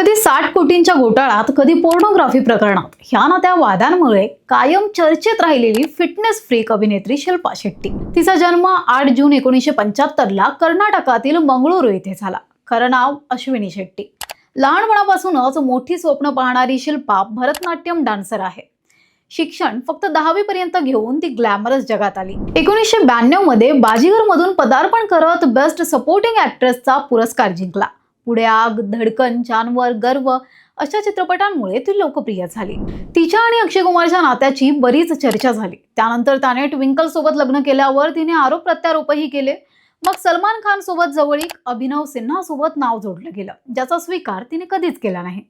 कधी साठ कोटींच्या घोटाळ्यात कधी पोर्नोग्राफी प्रकरणात. ह्या ना त्या वादांमुळे कायम चर्चेत राहिलेली फिटनेस फ्रीक अभिनेत्री शिल्पा शेट्टी. तिचा जन्म आठ जून एकोणीसशे पंच्याहत्तरला कर्नाटकातील मंगळुरू येथे झाला. खरं नाव अश्विनी शेट्टी. लहानपणापासूनच मोठी स्वप्न पाहणारी शिल्पा भरतनाट्यम डान्सर आहे. शिक्षण फक्त दहावी पर्यंत घेऊन ती ग्लॅमरस जगात आली. एकोणीसशे ब्याण्णवमध्ये बाजीगर मधून पदार्पण करत बेस्ट सपोर्टिंग ऍक्ट्रेसचा पुरस्कार जिंकला. पुढे आग धडकन जानवर गर्व अशा चित्रपटांमुळे ती लोकप्रिय झाली. तिच्या आणि अक्षय कुमारच्या नात्याची बरीच चर्चा झाली. त्यानंतर त्याने ट्विंकल सोबत लग्न केल्यावर तिने आरोप प्रत्यारोपही केले. मग सलमान खान सोबत जवळीक अभिनव सिन्हा सोबत नाव जोडलं गेलं ज्याचा स्वीकार तिने कधीच केला नाही.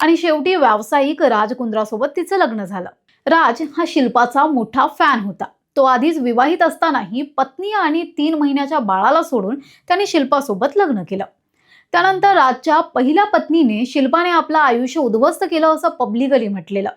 आणि शेवटी व्यावसायिक राज कुंद्रासोबत तिचं लग्न झालं. राज हा शिल्पाचा मोठा फॅन होता. तो आधीच विवाहित असतानाही पत्नी आणि तीन महिन्याच्या बाळाला सोडून त्याने शिल्पासोबत लग्न केलं. त्यानंतर राजच्या पहिल्या पत्नीने शिल्पाने आपलं आयुष्य उद्ध्वस्त केलं असं पब्लिकली म्हटलेलं.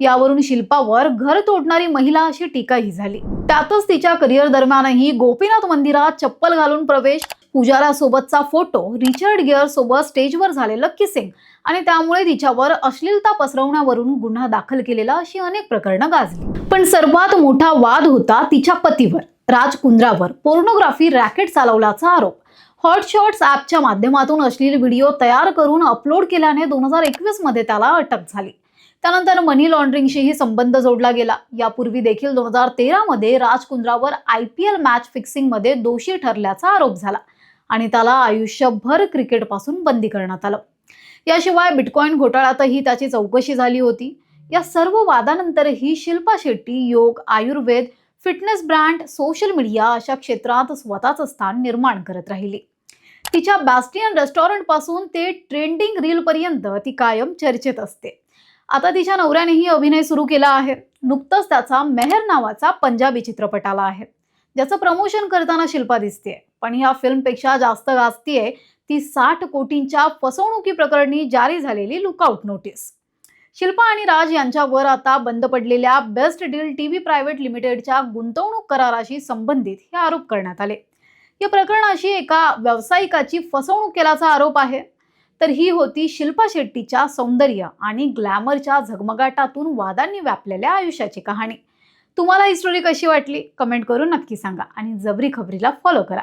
यावरून शिल्पावर घर तोडणारी महिला अशी टीकाही झाली. त्यातच तिच्या करिअर दरम्यानही गोपीनाथ मंदिरात चप्पल घालून प्रवेश पुजारासोबतचा फोटो रिचर्ड गिअर सोबत स्टेजवर झालेलं किसिंग आणि त्यामुळे तिच्यावर अश्लीलता पसरवण्यावरून गुन्हा दाखल केलेला अशी अनेक प्रकरणं गाजली. पण सर्वात मोठा वाद होता तिच्या पतीवर. राज कुंद्रावर पोर्नोग्राफी रॅकेट चालवल्याचा आरोप. हॉटशॉट्स ॲपच्या माध्यमातून अश्लील व्हिडिओ तयार करून अपलोड केल्याने दोन हजार एकवीसमध्ये त्याला अटक झाली. त्यानंतर मनी लॉन्ड्रिंगशीही संबंध जोडला गेला. यापूर्वी देखील दोन हजार तेरामध्ये राज कुंद्रावर आय पी एल मॅच फिक्सिंगमध्ये दोषी ठरल्याचा आरोप झाला आणि त्याला आयुष्यभर क्रिकेटपासून बंदी करण्यात आलं. याशिवाय बिटकॉईन घोटाळ्यातही त्याची चौकशी झाली होती. या सर्व वादानंतरही Shilpa Shetty yoga Ayurveda fitness brand social media अशा क्षेत्रात स्वतःचं स्थान निर्माण करत राहिली. तिच्या बॅस्टियन रेस्टॉरंटपासून ते ट्रेंडिंग रील पर्यंत ती कायम चर्चेत असते. आता तिच्या नवऱ्यानेही अभिनय सुरू केला आहे. नुकतंच त्याचा मेहर नावाचा पंजाबी चित्रपट आला आहे. ज्याचं प्रमोशन करताना शिल्पा दिसते. पण ह्या फिल्मपेक्षा जास्त गाजतीये ती साठ कोटींच्या फसवणुकी प्रकरणी जारी झालेली लुकआउट नोटीस शिल्पा आणि राज यांच्यावर आता बंद पडलेल्या बेस्ट डील टीव्ही प्रायव्हेट लिमिटेडच्या गुंतवणूक कराराशी संबंधित हे आरोप करण्यात आले. या प्रकरणाशी एका व्यावसायिकाची फसवणूक केल्याचा आरोप आहे. तर ही होती शिल्पा शेट्टीच्या सौंदर्य आणि ग्लॅमरच्या झगमगाटातून वादांनी व्यापलेल्या आयुष्याची कहाणी. तुम्हाला ही स्टोरी कशी वाटली? कमेंट करून नक्की सांगा आणि जबरी खबरीला फॉलो करा.